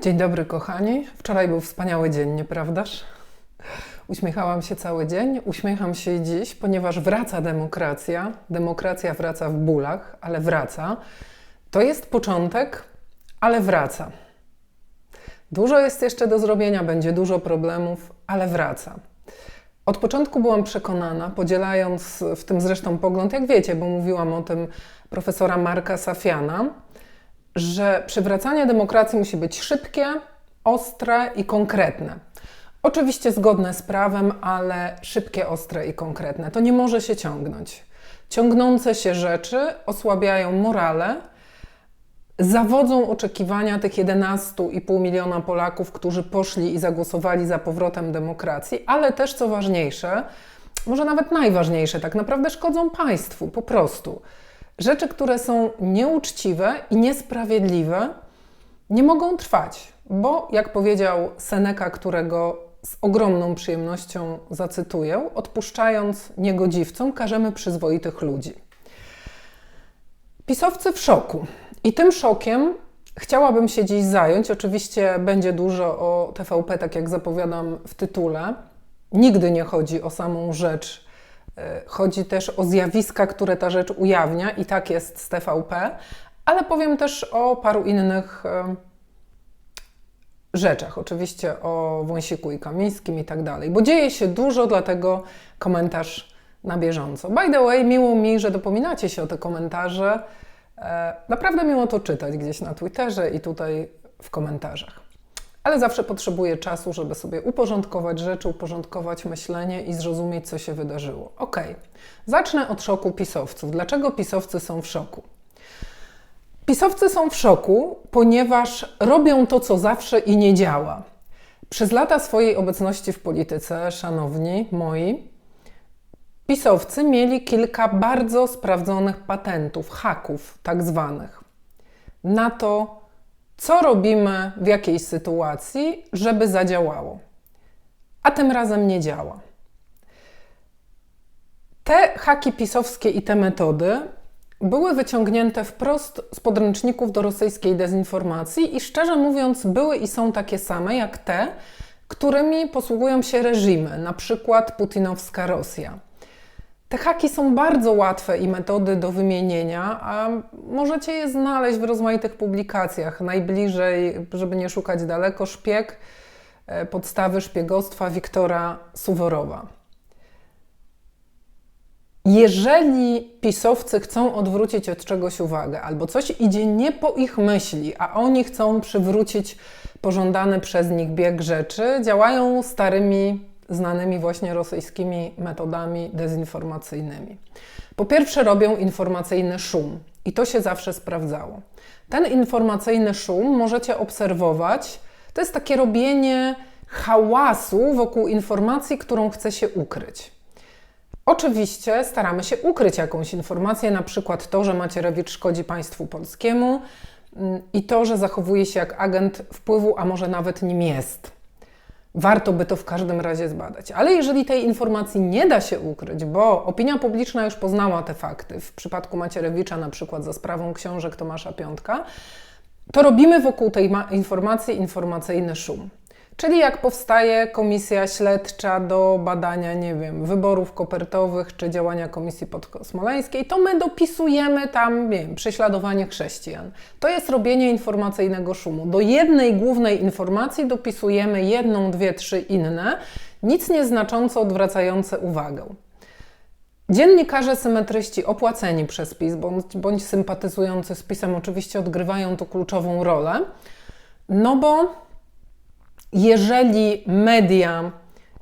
Dzień dobry, kochani. Wczoraj był wspaniały dzień, nieprawdaż? Uśmiechałam się cały dzień, uśmiecham się i dziś, ponieważ wraca demokracja. Demokracja wraca w bólach, ale wraca. To jest początek, ale wraca. Dużo jest jeszcze do zrobienia, będzie dużo problemów, ale wraca. Od początku byłam przekonana, podzielając w tym zresztą pogląd, jak wiecie, bo mówiłam o tym profesora Marka Safiana, że przywracanie demokracji musi być szybkie, ostre i konkretne. Oczywiście zgodne z prawem, ale szybkie, ostre i konkretne. To nie może się ciągnąć. Ciągnące się rzeczy osłabiają morale, zawodzą oczekiwania tych 11,5 miliona Polaków, którzy poszli i zagłosowali za powrotem demokracji, ale też co ważniejsze, może nawet najważniejsze, tak naprawdę szkodzą państwu po prostu. Rzeczy, które są nieuczciwe i niesprawiedliwe, nie mogą trwać, bo jak powiedział Seneca, którego z ogromną przyjemnością zacytuję, odpuszczając niegodziwcom, każemy przyzwoitych ludzi. Pisowcy w szoku. I tym szokiem chciałabym się dziś zająć. Oczywiście będzie dużo o TVP, tak jak zapowiadam w tytule. Nigdy nie chodzi o samą rzecz, chodzi też o zjawiska, które ta rzecz ujawnia, i tak jest z TVP, ale powiem też o paru innych e, rzeczach, oczywiście o Wąsiku i Kamińskim i tak dalej, bo dzieje się dużo, dlatego komentarz na bieżąco. By the way, miło mi, że dopominacie się o te komentarze. E, naprawdę miło to czytać gdzieś na Twitterze i tutaj w komentarzach. Ale zawsze potrzebuję czasu, żeby sobie uporządkować rzeczy, uporządkować myślenie i zrozumieć, co się wydarzyło. Ok, zacznę od szoku pisowców. Dlaczego pisowcy są w szoku? Pisowcy są w szoku, ponieważ robią to, co zawsze i nie działa. Przez lata swojej obecności w polityce, szanowni moi, pisowcy mieli kilka bardzo sprawdzonych patentów, haków tak zwanych, na to, co robimy w jakiejś sytuacji, żeby zadziałało. A tym razem nie działa. Te haki pisowskie i te metody były wyciągnięte wprost z podręczników do rosyjskiej dezinformacji i szczerze mówiąc, były i są takie same jak te, którymi posługują się reżimy, na przykład putinowska Rosja. Te haki są bardzo łatwe i metody do wymienienia, a możecie je znaleźć w rozmaitych publikacjach. Najbliżej, żeby nie szukać daleko, szpieg, e, podstawy szpiegostwa Wiktora Suworowa. Jeżeli pisowcy chcą odwrócić od czegoś uwagę, albo coś idzie nie po ich myśli, a oni chcą przywrócić pożądany przez nich bieg rzeczy, działają starymi, znanymi właśnie rosyjskimi metodami dezinformacyjnymi. Po pierwsze, robią informacyjny szum i to się zawsze sprawdzało. Ten informacyjny szum możecie obserwować. To jest takie robienie hałasu wokół informacji, którą chce się ukryć. Oczywiście staramy się ukryć jakąś informację, na przykład to, że Macierewicz szkodzi państwu polskiemu mm, i to, że zachowuje się jak agent wpływu, a może nawet nim jest. Warto by to w każdym razie zbadać. Ale jeżeli tej informacji nie da się ukryć, bo opinia publiczna już poznała te fakty, w przypadku Macierewicza na przykład za sprawą książek Tomasza Piątka, to robimy wokół tej informacji informacyjny szum. Czyli jak powstaje komisja śledcza do badania, nie wiem, wyborów kopertowych czy działania komisji podkosmoleńskiej, to my dopisujemy tam, nie wiem, prześladowanie chrześcijan. To jest robienie informacyjnego szumu. Do jednej głównej informacji dopisujemy jedną, dwie, trzy inne, nic nieznacząco odwracające uwagę. Dziennikarze symetryści opłaceni przez PiS bądź, bądź sympatyzujący z PiSem oczywiście odgrywają tu kluczową rolę, no bo jeżeli media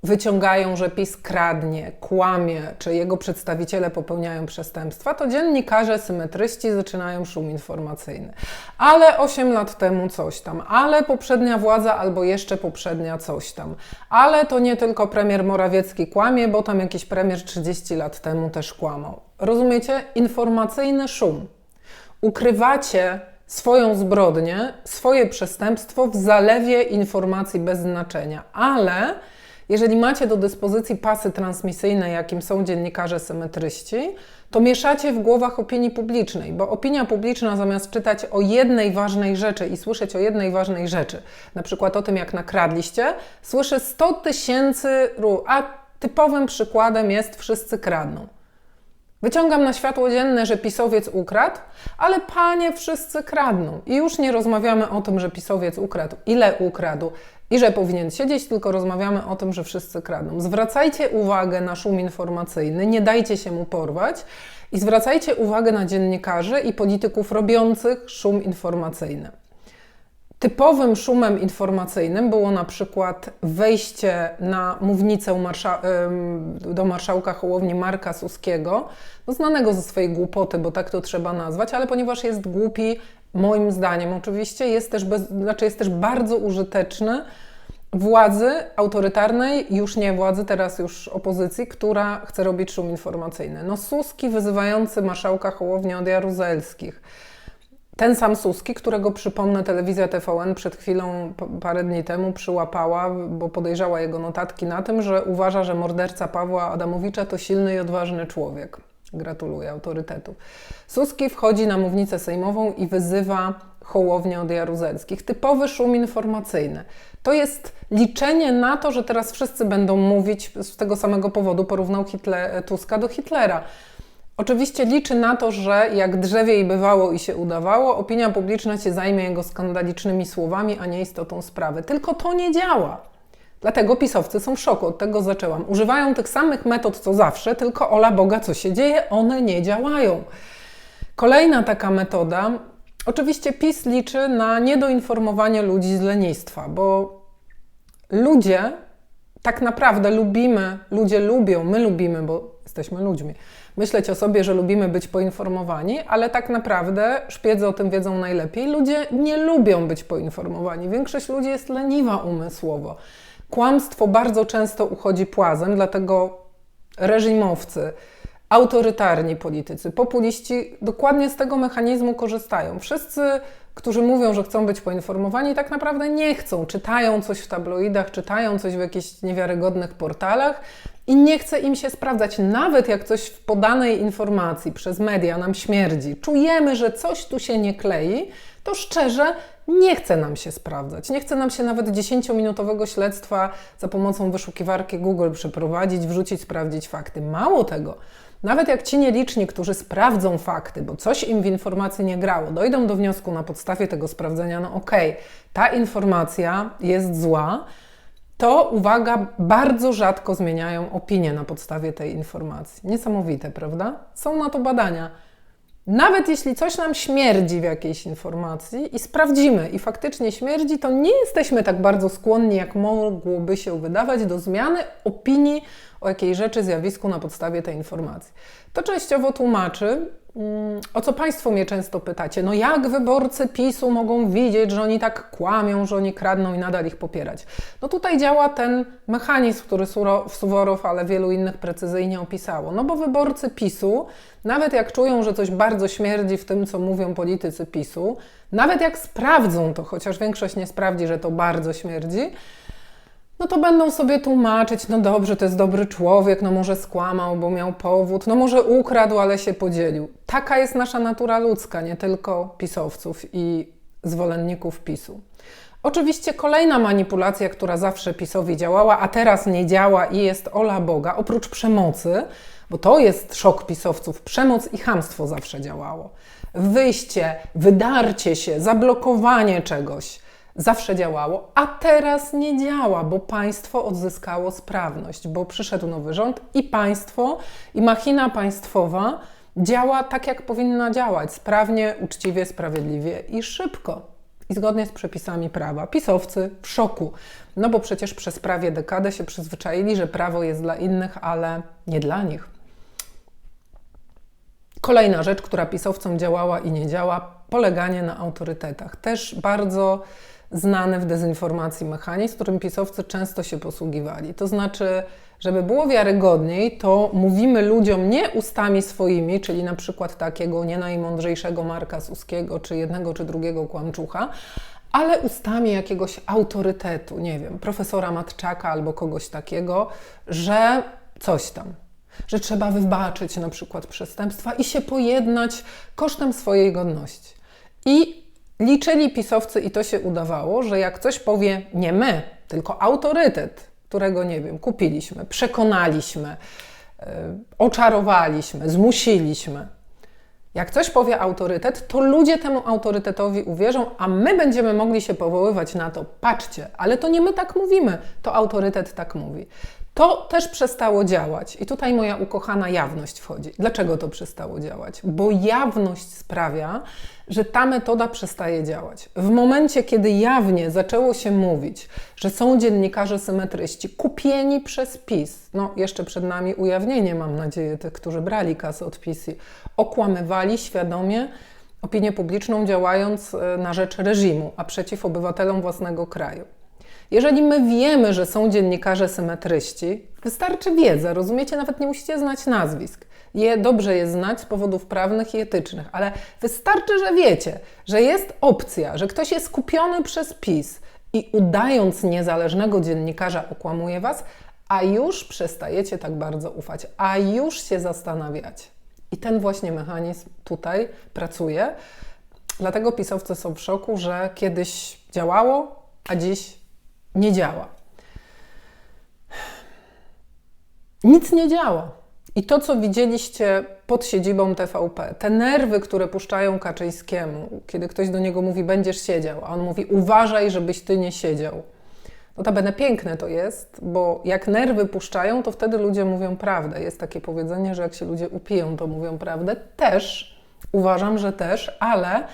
wyciągają, że PiS kradnie, kłamie, czy jego przedstawiciele popełniają przestępstwa, to dziennikarze symetryści zaczynają szum informacyjny. Ale 8 lat temu coś tam, ale poprzednia władza albo jeszcze poprzednia coś tam, ale to nie tylko premier Morawiecki kłamie, bo tam jakiś premier 30 lat temu też kłamał. Rozumiecie? Informacyjny szum. Ukrywacie swoją zbrodnię, swoje przestępstwo w zalewie informacji bez znaczenia. Ale jeżeli macie do dyspozycji pasy transmisyjne, jakim są dziennikarze symetryści, to mieszacie w głowach opinii publicznej, bo opinia publiczna zamiast czytać o jednej ważnej rzeczy i słyszeć o jednej ważnej rzeczy, na przykład o tym, jak nakradliście, słyszy 100 tysięcy, a typowym przykładem jest wszyscy kradną. Wyciągam na światło dzienne, że pisowiec ukradł, ale panie wszyscy kradną. I już nie rozmawiamy o tym, że pisowiec ukradł, ile ukradł i że powinien siedzieć, tylko rozmawiamy o tym, że wszyscy kradną. Zwracajcie uwagę na szum informacyjny, nie dajcie się mu porwać i zwracajcie uwagę na dziennikarzy i polityków robiących szum informacyjny. Typowym szumem informacyjnym było na przykład wejście na mównicę marsza do marszałka Hołowni Marka Suskiego, no znanego ze swojej głupoty, bo tak to trzeba nazwać, ale ponieważ jest głupi, moim zdaniem oczywiście, jest też, bez, znaczy jest też bardzo użyteczny władzy autorytarnej, już nie władzy, teraz już opozycji, która chce robić szum informacyjny. No Suski wyzywający marszałka Hołowni od Jaruzelskich ten sam Suski, którego przypomnę, telewizja TVN przed chwilą, parę dni temu przyłapała, bo podejrzała jego notatki na tym, że uważa, że morderca Pawła Adamowicza to silny i odważny człowiek. Gratuluję autorytetu. Suski wchodzi na mównicę sejmową i wyzywa Hołownię od Jaruzelskich. Typowy szum informacyjny. To jest liczenie na to, że teraz wszyscy będą mówić z tego samego powodu, porównał Hitler, Tuska do Hitlera. Oczywiście liczy na to, że jak drzewiej bywało i się udawało, opinia publiczna się zajmie jego skandalicznymi słowami, a nie istotą sprawy. Tylko to nie działa. Dlatego pisowcy są w szoku, od tego zaczęłam. Używają tych samych metod co zawsze, tylko ola Boga, co się dzieje, one nie działają. Kolejna taka metoda, oczywiście PiS liczy na niedoinformowanie ludzi z lenistwa, bo ludzie tak naprawdę lubimy, ludzie lubią, my lubimy, bo jesteśmy ludźmi myśleć o sobie, że lubimy być poinformowani, ale tak naprawdę szpiedzy o tym wiedzą najlepiej. Ludzie nie lubią być poinformowani. Większość ludzi jest leniwa umysłowo. Kłamstwo bardzo często uchodzi płazem, dlatego reżimowcy, autorytarni politycy, populiści dokładnie z tego mechanizmu korzystają. Wszyscy, którzy mówią, że chcą być poinformowani, tak naprawdę nie chcą. Czytają coś w tabloidach, czytają coś w jakichś niewiarygodnych portalach i nie chce im się sprawdzać, nawet jak coś w podanej informacji przez media nam śmierdzi, czujemy, że coś tu się nie klei, to szczerze nie chce nam się sprawdzać. Nie chce nam się nawet 10-minutowego śledztwa za pomocą wyszukiwarki Google przeprowadzić, wrzucić, sprawdzić fakty. Mało tego. Nawet jak ci nieliczni, którzy sprawdzą fakty, bo coś im w informacji nie grało, dojdą do wniosku na podstawie tego sprawdzenia, no okej, okay, ta informacja jest zła, to uwaga, bardzo rzadko zmieniają opinię na podstawie tej informacji. Niesamowite, prawda? Są na to badania. Nawet jeśli coś nam śmierdzi w jakiejś informacji i sprawdzimy i faktycznie śmierdzi, to nie jesteśmy tak bardzo skłonni, jak mogłoby się wydawać, do zmiany opinii o jakiejś rzeczy, zjawisku na podstawie tej informacji. To częściowo tłumaczy, mm, o co Państwo mnie często pytacie, no jak wyborcy PiSu mogą widzieć, że oni tak kłamią, że oni kradną i nadal ich popierać? No tutaj działa ten mechanizm, który Suworow, ale wielu innych precyzyjnie opisało. No bo wyborcy PiSu, nawet jak czują, że coś bardzo śmierdzi w tym, co mówią politycy PiSu, nawet jak sprawdzą to, chociaż większość nie sprawdzi, że to bardzo śmierdzi, no to będą sobie tłumaczyć, no dobrze, to jest dobry człowiek, no może skłamał, bo miał powód, no może ukradł, ale się podzielił. Taka jest nasza natura ludzka, nie tylko pisowców i zwolenników PiSu. Oczywiście kolejna manipulacja, która zawsze PiSowi działała, a teraz nie działa i jest ola Boga, oprócz przemocy, bo to jest szok pisowców, przemoc i hamstwo zawsze działało. Wyjście, wydarcie się, zablokowanie czegoś – zawsze działało, a teraz nie działa, bo państwo odzyskało sprawność, bo przyszedł nowy rząd i państwo, i machina państwowa działa tak, jak powinna działać sprawnie, uczciwie, sprawiedliwie i szybko. I zgodnie z przepisami prawa. Pisowcy w szoku, no bo przecież przez prawie dekadę się przyzwyczaili, że prawo jest dla innych, ale nie dla nich. Kolejna rzecz, która pisowcom działała i nie działa, poleganie na autorytetach. Też bardzo znany w dezinformacji mechanizm, którym pisowcy często się posługiwali. To znaczy, żeby było wiarygodniej, to mówimy ludziom nie ustami swoimi, czyli na przykład takiego nie najmądrzejszego Marka Suskiego, czy jednego czy drugiego kłamczucha, ale ustami jakiegoś autorytetu, nie wiem, profesora Matczaka albo kogoś takiego, że coś tam, że trzeba wybaczyć na przykład przestępstwa i się pojednać kosztem swojej godności. I liczyli pisowcy, i to się udawało, że jak coś powie nie my, tylko autorytet, którego nie wiem, kupiliśmy, przekonaliśmy, yy, oczarowaliśmy, zmusiliśmy, jak coś powie autorytet, to ludzie temu autorytetowi uwierzą, a my będziemy mogli się powoływać na to. Patrzcie, ale to nie my tak mówimy, to autorytet tak mówi. To też przestało działać. I tutaj moja ukochana jawność wchodzi. Dlaczego to przestało działać? Bo jawność sprawia, że ta metoda przestaje działać. W momencie, kiedy jawnie zaczęło się mówić, że są dziennikarze symetryści kupieni przez PiS, no jeszcze przed nami ujawnienie, mam nadzieję, tych, którzy brali kasę od PiS, okłamywali świadomie opinię publiczną, działając e, na rzecz reżimu, a przeciw obywatelom własnego kraju. Jeżeli my wiemy, że są dziennikarze symetryści, wystarczy wiedza, rozumiecie? Nawet nie musicie znać nazwisk. Je dobrze je znać z powodów prawnych i etycznych, ale wystarczy, że wiecie, że jest opcja, że ktoś jest kupiony przez PiS i udając niezależnego dziennikarza okłamuje was, a już przestajecie tak bardzo ufać, a już się zastanawiacie. I ten właśnie mechanizm tutaj pracuje. Dlatego pisowcy są w szoku, że kiedyś działało, a dziś nie działa. Nic nie działa. I to, co widzieliście pod siedzibą TVP, te nerwy, które puszczają Kaczyńskiemu, kiedy ktoś do niego mówi, będziesz siedział, a on mówi, uważaj, żebyś ty nie siedział. Notabene piękne to jest, bo jak nerwy puszczają, to wtedy ludzie mówią prawdę. Jest takie powiedzenie, że jak się ludzie upiją, to mówią prawdę. Też, uważam, że też, ale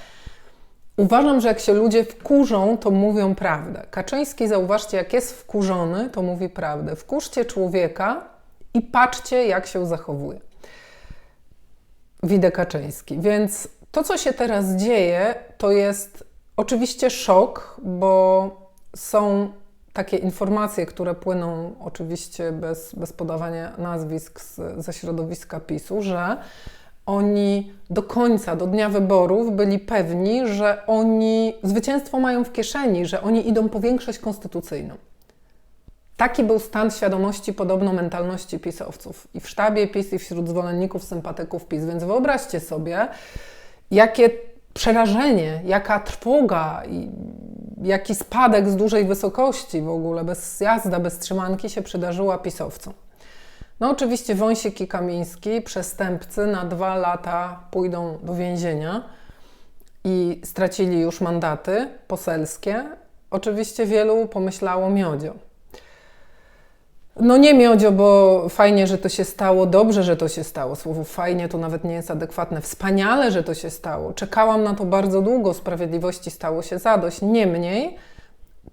Uważam, że jak się ludzie wkurzą, to mówią prawdę. Kaczyński, zauważcie, jak jest wkurzony, to mówi prawdę. Wkurzcie człowieka i patrzcie, jak się zachowuje. Widzę Kaczyński. Więc to, co się teraz dzieje, to jest oczywiście szok, bo są takie informacje, które płyną oczywiście bez, bez podawania nazwisk z, ze środowiska PiSu, że oni do końca, do dnia wyborów byli pewni, że oni zwycięstwo mają w kieszeni, że oni idą po większość konstytucyjną. Taki był stan świadomości, podobno mentalności pisowców i w sztabie PiS, i wśród zwolenników, sympatyków PiS. Więc wyobraźcie sobie, jakie przerażenie, jaka trwoga jaki spadek z dużej wysokości w ogóle, bez jazda, bez trzymanki się przydarzyła pisowcom. No oczywiście Wąsik i Kamiński, przestępcy, na dwa lata pójdą do więzienia i stracili już mandaty poselskie. Oczywiście wielu pomyślało miodzio. No nie miodzio, bo fajnie, że to się stało, dobrze, że to się stało. Słowo fajnie to nawet nie jest adekwatne. Wspaniale, że to się stało. Czekałam na to bardzo długo, sprawiedliwości stało się zadość. Niemniej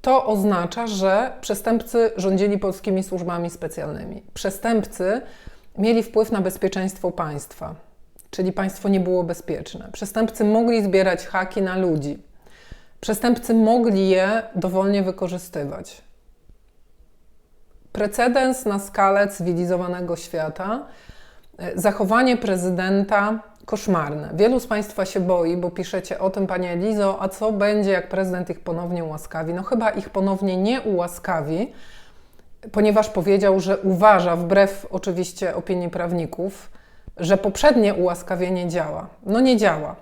to oznacza, że przestępcy rządzili polskimi służbami specjalnymi. Przestępcy mieli wpływ na bezpieczeństwo państwa, czyli państwo nie było bezpieczne. Przestępcy mogli zbierać haki na ludzi. Przestępcy mogli je dowolnie wykorzystywać. Precedens na skalę cywilizowanego świata, e, zachowanie prezydenta koszmarne. Wielu z Państwa się boi, bo piszecie o tym, Panie Elizo, a co będzie, jak prezydent ich ponownie ułaskawi? No chyba ich ponownie nie ułaskawi, ponieważ powiedział, że uważa, wbrew oczywiście opinii prawników, że poprzednie ułaskawienie działa. No nie działa.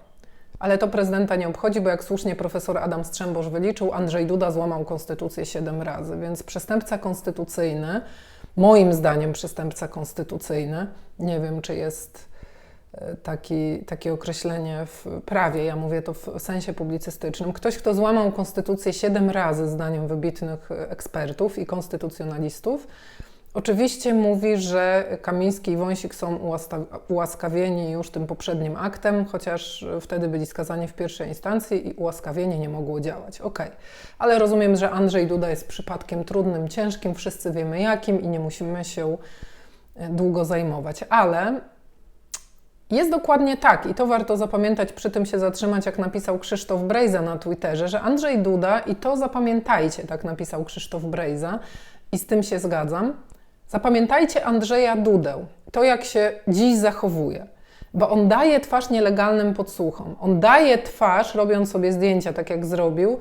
Ale to prezydenta nie obchodzi, bo jak słusznie profesor Adam Strzembosz wyliczył, Andrzej Duda złamał konstytucję siedem razy, więc przestępca konstytucyjny, moim zdaniem przestępca konstytucyjny, nie wiem czy jest taki, takie określenie w prawie, ja mówię to w sensie publicystycznym. Ktoś, kto złamał konstytucję siedem razy, zdaniem wybitnych ekspertów i konstytucjonalistów, oczywiście mówi, że Kamiński i Wąsik są ułaskawieni już tym poprzednim aktem, chociaż wtedy byli skazani w pierwszej instancji i ułaskawienie nie mogło działać. Ok, ale rozumiem, że Andrzej Duda jest przypadkiem trudnym, ciężkim, wszyscy wiemy jakim i nie musimy się długo zajmować, ale jest dokładnie tak, i to warto zapamiętać, przy tym się zatrzymać, jak napisał Krzysztof Brejza na Twitterze, że Andrzej Duda, i to zapamiętajcie, tak napisał Krzysztof Brejza, i z tym się zgadzam. Zapamiętajcie Andrzeja Dudę, to jak się dziś zachowuje, bo on daje twarz nielegalnym podsłuchom. On daje twarz, robiąc sobie zdjęcia, tak jak zrobił,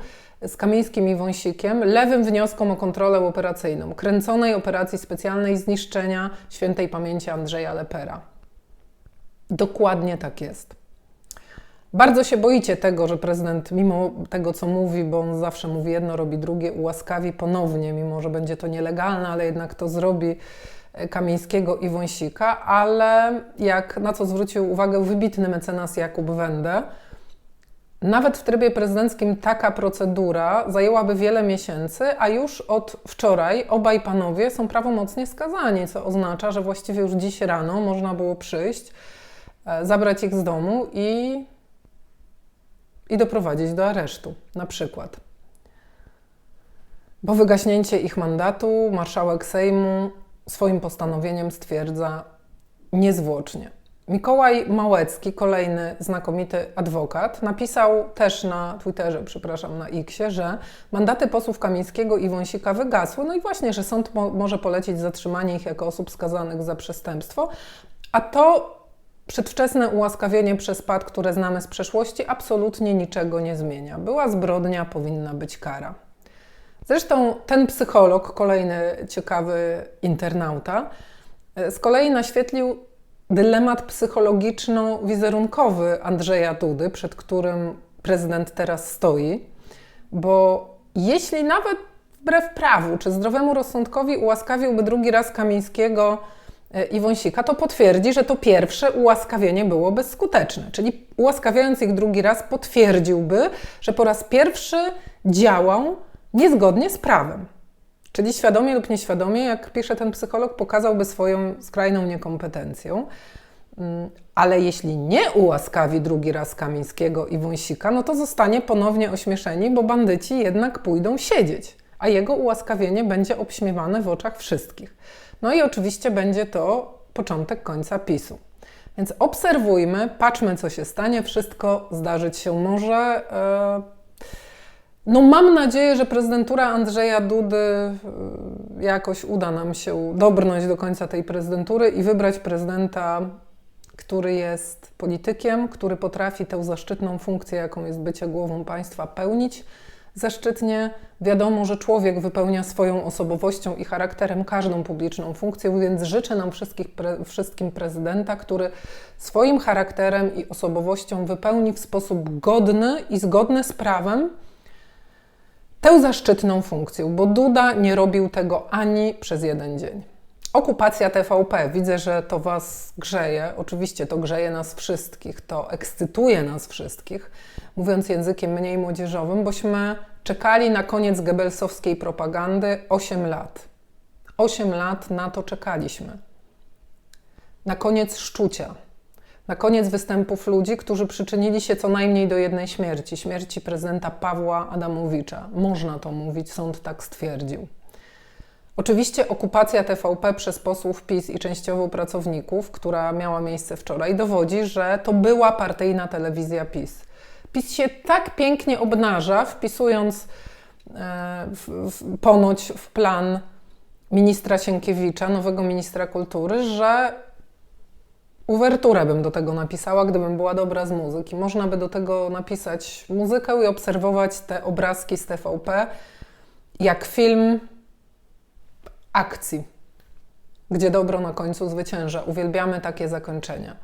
z Kamińskim i Wąsikiem lewym wnioskom o kontrolę operacyjną, kręconej operacji specjalnej zniszczenia świętej pamięci Andrzeja Lepera. Dokładnie tak jest. Bardzo się boicie tego, że prezydent, mimo tego, co mówi, bo on zawsze mówi jedno, robi drugie, ułaskawi ponownie, mimo że będzie to nielegalne, ale jednak to zrobi e, Kamińskiego i Wąsika, ale jak na co zwrócił uwagę wybitny mecenas Jakub Wende, nawet w trybie prezydenckim taka procedura zajęłaby wiele miesięcy, a już od wczoraj obaj panowie są prawomocnie skazani, co oznacza, że właściwie już dziś rano można było przyjść, zabrać ich z domu i i doprowadzić do aresztu, na przykład. Po wygaśnięcie ich mandatu marszałek Sejmu swoim postanowieniem stwierdza niezwłocznie. Mikołaj Małecki, kolejny znakomity adwokat, napisał też na Twitterze, przepraszam, na Xie, że mandaty posłów Kamińskiego i Wąsika wygasły, no i właśnie, że sąd mo może polecić zatrzymanie ich jako osób skazanych za przestępstwo, a to Przedwczesne ułaskawienie przez pad, które znamy z przeszłości, absolutnie niczego nie zmienia. Była zbrodnia, powinna być kara. Zresztą ten psycholog, kolejny ciekawy internauta, z kolei naświetlił dylemat psychologiczno-wizerunkowy Andrzeja Dudy, przed którym prezydent teraz stoi, bo jeśli nawet wbrew prawu czy zdrowemu rozsądkowi ułaskawiłby drugi raz Kamińskiego, E, i Wąsika, to potwierdzi, że to pierwsze ułaskawienie było bezskuteczne. Czyli ułaskawiając ich drugi raz, potwierdziłby, że po raz pierwszy działał niezgodnie z prawem. Czyli świadomie lub nieświadomie, jak pisze ten psycholog, pokazałby swoją skrajną niekompetencją. Mm, ale jeśli nie ułaskawi drugi raz Kamińskiego i Wąsika, no to zostanie ponownie ośmieszeni, bo bandyci jednak pójdą siedzieć, a jego ułaskawienie będzie obśmiewane w oczach wszystkich. No i oczywiście będzie to początek końca PiSu. Więc obserwujmy, patrzmy, co się stanie. Wszystko zdarzyć się może. E, no, mam nadzieję, że prezydentura Andrzeja Dudy e, jakoś uda nam się dobrnąć do końca tej prezydentury i wybrać prezydenta, który jest politykiem, który potrafi tę zaszczytną funkcję, jaką jest bycie głową państwa, pełnić zaszczytnie. Wiadomo, że człowiek wypełnia swoją osobowością i charakterem każdą publiczną funkcję, więc życzę nam pre, wszystkim prezydenta, który swoim charakterem i osobowością wypełni w sposób godny i zgodny z prawem tę zaszczytną funkcję, bo Duda nie robił tego ani przez jeden dzień. Okupacja TVP. Widzę, że to Was grzeje. Oczywiście to grzeje nas wszystkich, to ekscytuje nas wszystkich, mówiąc językiem mniej młodzieżowym, bośmy czekali na koniec gebelsowskiej propagandy 8 lat. 8 lat na to czekaliśmy. Na koniec szczucia. Na koniec występów ludzi, którzy przyczynili się co najmniej do jednej śmierci śmierci prezydenta Pawła Adamowicza. Można to mówić, sąd tak stwierdził. Oczywiście okupacja TVP przez posłów PiS i częściowo pracowników, która miała miejsce wczoraj, dowodzi, że to była partyjna telewizja PiS. PiS się tak pięknie obnaża, wpisując e, w, w, ponoć w plan ministra Sienkiewicza, nowego ministra kultury, że uwerturę bym do tego napisała, gdybym była dobra z muzyki. Można by do tego napisać muzykę i obserwować te obrazki z TVP jak film akcji, gdzie dobro na końcu zwycięża. Uwielbiamy takie zakończenia.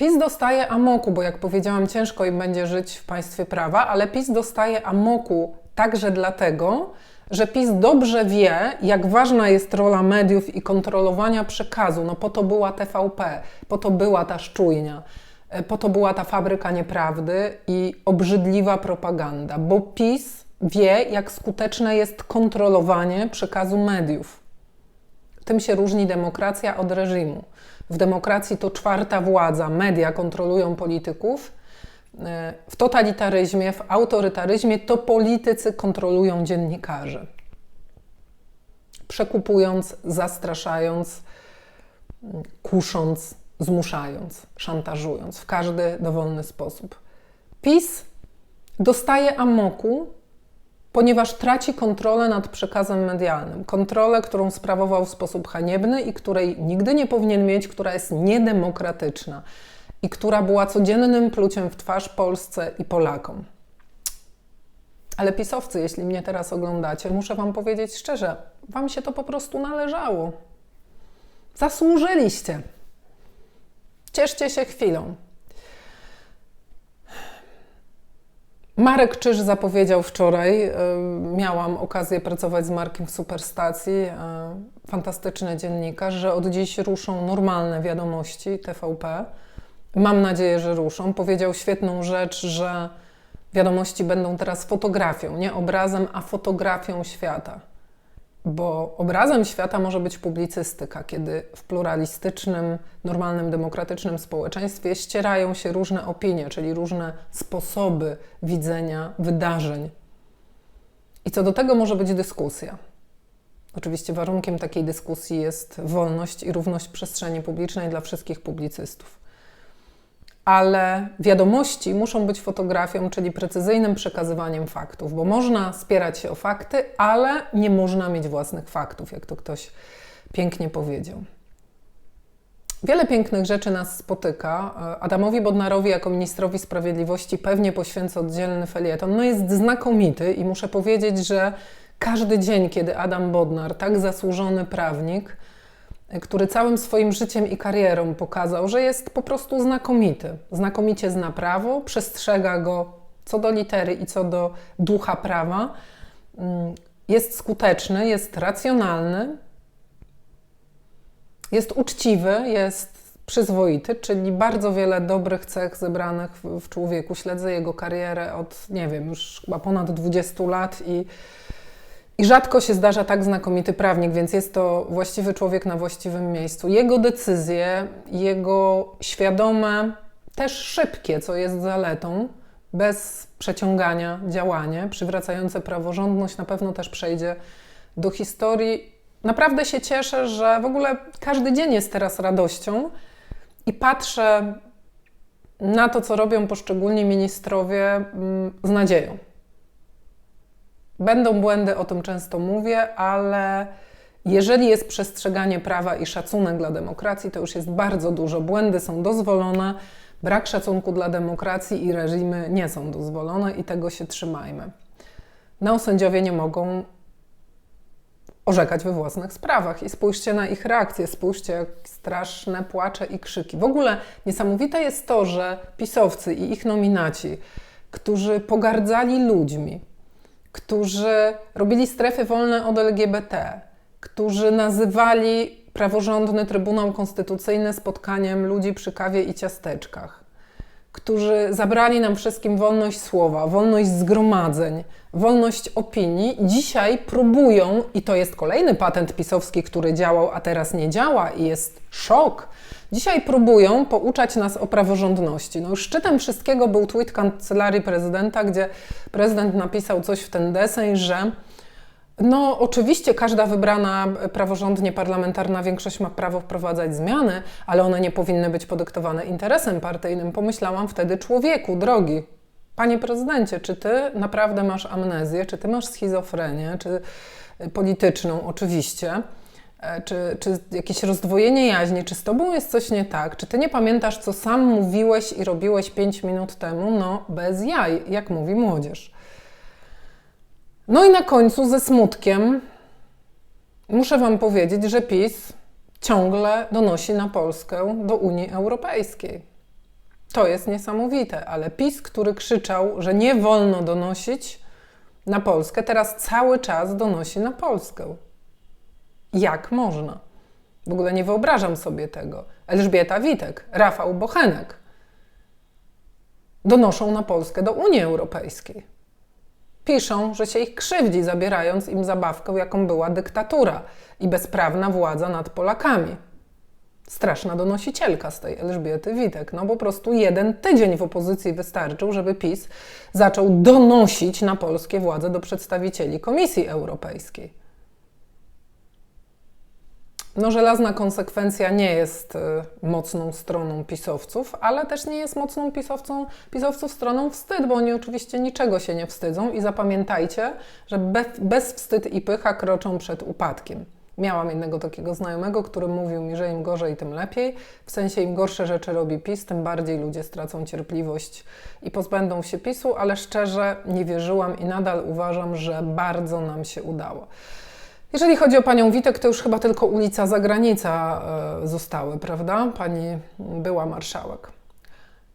PiS dostaje amoku, bo jak powiedziałam, ciężko im będzie żyć w państwie prawa, ale PiS dostaje amoku także dlatego, że PiS dobrze wie, jak ważna jest rola mediów i kontrolowania przekazu. No po to była TVP, po to była ta szczujnia, e, po to była ta fabryka nieprawdy i obrzydliwa propaganda, bo PiS wie, jak skuteczne jest kontrolowanie przekazu mediów. Tym się różni demokracja od reżimu. W demokracji to czwarta władza, media kontrolują polityków. W totalitaryzmie, w autorytaryzmie to politycy kontrolują dziennikarzy. Przekupując, zastraszając, kusząc, zmuszając, szantażując w każdy dowolny sposób. PiS dostaje amoku ponieważ traci kontrolę nad przekazem medialnym. Kontrolę, którą sprawował w sposób haniebny i której nigdy nie powinien mieć, która jest niedemokratyczna i która była codziennym pluciem w twarz Polsce i Polakom. Ale pisowcy, jeśli mnie teraz oglądacie, muszę Wam powiedzieć szczerze, Wam się to po prostu należało. Zasłużyliście. Cieszcie się chwilą. Marek Czyż zapowiedział wczoraj, y, miałam okazję pracować z Markiem w Superstacji, y, fantastyczny dziennikarz, że od dziś ruszą normalne wiadomości TVP. Mam nadzieję, że ruszą. Powiedział świetną rzecz, że wiadomości będą teraz fotografią, nie obrazem, a fotografią świata. Bo obrazem świata może być publicystyka, kiedy w pluralistycznym, normalnym, demokratycznym społeczeństwie ścierają się różne opinie, czyli różne sposoby widzenia wydarzeń. I co do tego może być dyskusja. Oczywiście warunkiem takiej dyskusji jest wolność i równość przestrzeni publicznej dla wszystkich publicystów ale wiadomości muszą być fotografią, czyli precyzyjnym przekazywaniem faktów, bo można spierać się o fakty, ale nie można mieć własnych faktów, jak to ktoś pięknie powiedział. Wiele pięknych rzeczy nas spotyka. Adamowi Bodnarowi jako ministrowi sprawiedliwości pewnie poświęcę oddzielny felieton. No jest znakomity i muszę powiedzieć, że każdy dzień, kiedy Adam Bodnar, tak zasłużony prawnik, który całym swoim życiem i karierą pokazał, że jest po prostu znakomity. Znakomicie zna prawo, przestrzega go co do litery i co do ducha prawa. Mm, jest skuteczny, jest racjonalny, jest uczciwy, jest przyzwoity, czyli bardzo wiele dobrych cech zebranych w, człowieku. Śledzę jego karierę od, nie wiem, już chyba ponad 20 lat i i rzadko się zdarza tak znakomity prawnik, więc jest to właściwy człowiek na właściwym miejscu. Jego decyzje, jego świadome, też szybkie, co jest zaletą, bez przeciągania działanie, przywracające praworządność, na pewno też przejdzie do historii. Naprawdę się cieszę, że w ogóle każdy dzień jest teraz radością i patrzę na to, co robią poszczególni ministrowie mm, z nadzieją. Będą błędy, o tym często mówię, ale jeżeli jest przestrzeganie prawa i szacunek dla demokracji, to już jest bardzo dużo. Błędy są dozwolone, brak szacunku dla demokracji i reżimy nie są dozwolone i tego się trzymajmy. No, sędziowie nie mogą orzekać we własnych sprawach. I spójrzcie na ich reakcje, spójrzcie, jak straszne płacze i krzyki. W ogóle niesamowite jest to, że pisowcy i ich nominaci, którzy pogardzali ludźmi, którzy robili strefy wolne od LGBT, którzy nazywali praworządny Trybunał Konstytucyjny spotkaniem ludzi przy kawie i ciasteczkach, którzy zabrali nam wszystkim wolność słowa, wolność zgromadzeń, wolność opinii, dzisiaj próbują, i to jest kolejny patent pisowski, który działał, a teraz nie działa, i jest szok Dzisiaj próbują pouczać nas o praworządności. No, szczytem wszystkiego był tweet kancelarii prezydenta, gdzie prezydent napisał coś w ten deseń, że no, oczywiście każda wybrana praworządnie parlamentarna większość ma prawo wprowadzać zmiany, ale one nie powinny być podyktowane interesem partyjnym. Pomyślałam wtedy, człowieku, drogi, panie prezydencie, czy ty naprawdę masz amnezję, czy ty masz schizofrenię, czy polityczną, oczywiście. E, czy, czy jakieś rozdwojenie jaźni, czy z tobą jest coś nie tak, czy ty nie pamiętasz, co sam mówiłeś i robiłeś 5 minut temu, no bez jaj, jak mówi młodzież. No i na końcu ze smutkiem muszę Wam powiedzieć, że PiS ciągle donosi na Polskę do Unii Europejskiej. To jest niesamowite, ale PiS, który krzyczał, że nie wolno donosić na Polskę, teraz cały czas donosi na Polskę. Jak można? W ogóle nie wyobrażam sobie tego. Elżbieta Witek, Rafał Bochenek donoszą na Polskę do Unii Europejskiej. Piszą, że się ich krzywdzi, zabierając im zabawkę, jaką była dyktatura i bezprawna władza nad Polakami. Straszna donosicielka z tej Elżbiety Witek. No po prostu jeden tydzień w opozycji wystarczył, żeby PiS zaczął donosić na polskie władze do przedstawicieli Komisji Europejskiej. No, żelazna konsekwencja nie jest y, mocną stroną pisowców, ale też nie jest mocną pisowcą, pisowców stroną wstyd, bo oni oczywiście niczego się nie wstydzą i zapamiętajcie, że bez, bez wstyd i pycha kroczą przed upadkiem. Miałam jednego takiego znajomego, który mówił mi, że im gorzej, tym lepiej. W sensie im gorsze rzeczy robi PiS, tym bardziej ludzie stracą cierpliwość i pozbędą się PiSu, ale szczerze nie wierzyłam i nadal uważam, że bardzo nam się udało. Jeżeli chodzi o panią Witek, to już chyba tylko ulica Zagranica e, zostały, prawda? Pani była marszałek.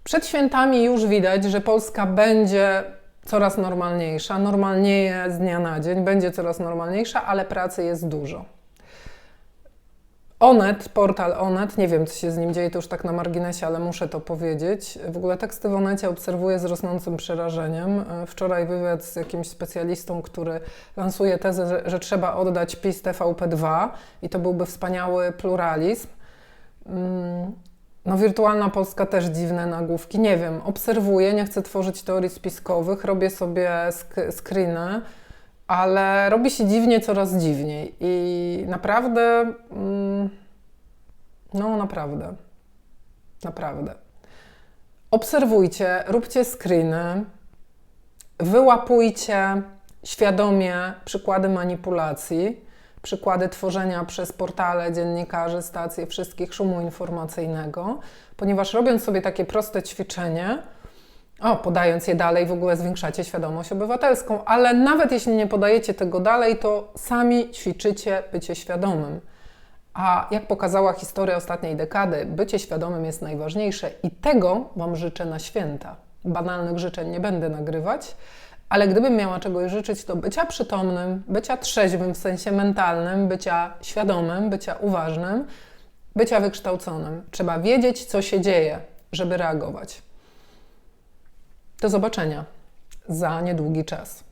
Przed świętami już widać, że Polska będzie coraz normalniejsza, normalnieje z dnia na dzień, będzie coraz normalniejsza, ale pracy jest dużo. Onet, portal Onet, nie wiem co się z nim dzieje, to już tak na marginesie, ale muszę to powiedzieć. W ogóle teksty w Onecie obserwuję z rosnącym przerażeniem. E, Wczoraj wywiad z jakimś specjalistą, który lansuje tezę, że, trzeba oddać PiS TVP2 i to byłby wspaniały pluralizm. Mm, No, wirtualna Polska też dziwne nagłówki. Nie wiem, obserwuję, nie chcę tworzyć teorii spiskowych, robię sobie sk- screeny, ale robi się dziwnie, coraz dziwniej. I naprawdę, mm, no naprawdę, naprawdę. Obserwujcie, róbcie screeny, wyłapujcie świadomie przykłady manipulacji, przykłady tworzenia przez portale, dziennikarzy, stacje, wszystkich szumu informacyjnego, ponieważ robiąc sobie takie proste ćwiczenie, o, podając je dalej, w ogóle zwiększacie świadomość obywatelską, ale nawet jeśli nie podajecie tego dalej, to sami ćwiczycie bycie świadomym. A jak pokazała historia ostatniej dekady, bycie świadomym jest najważniejsze i tego Wam życzę na święta. Banalnych życzeń nie będę nagrywać, ale gdybym miała czegoś życzyć, to bycia przytomnym, bycia trzeźwym w sensie mentalnym, bycia świadomym, bycia uważnym, bycia wykształconym. Trzeba wiedzieć, co się dzieje, żeby reagować. Do zobaczenia za niedługi czas.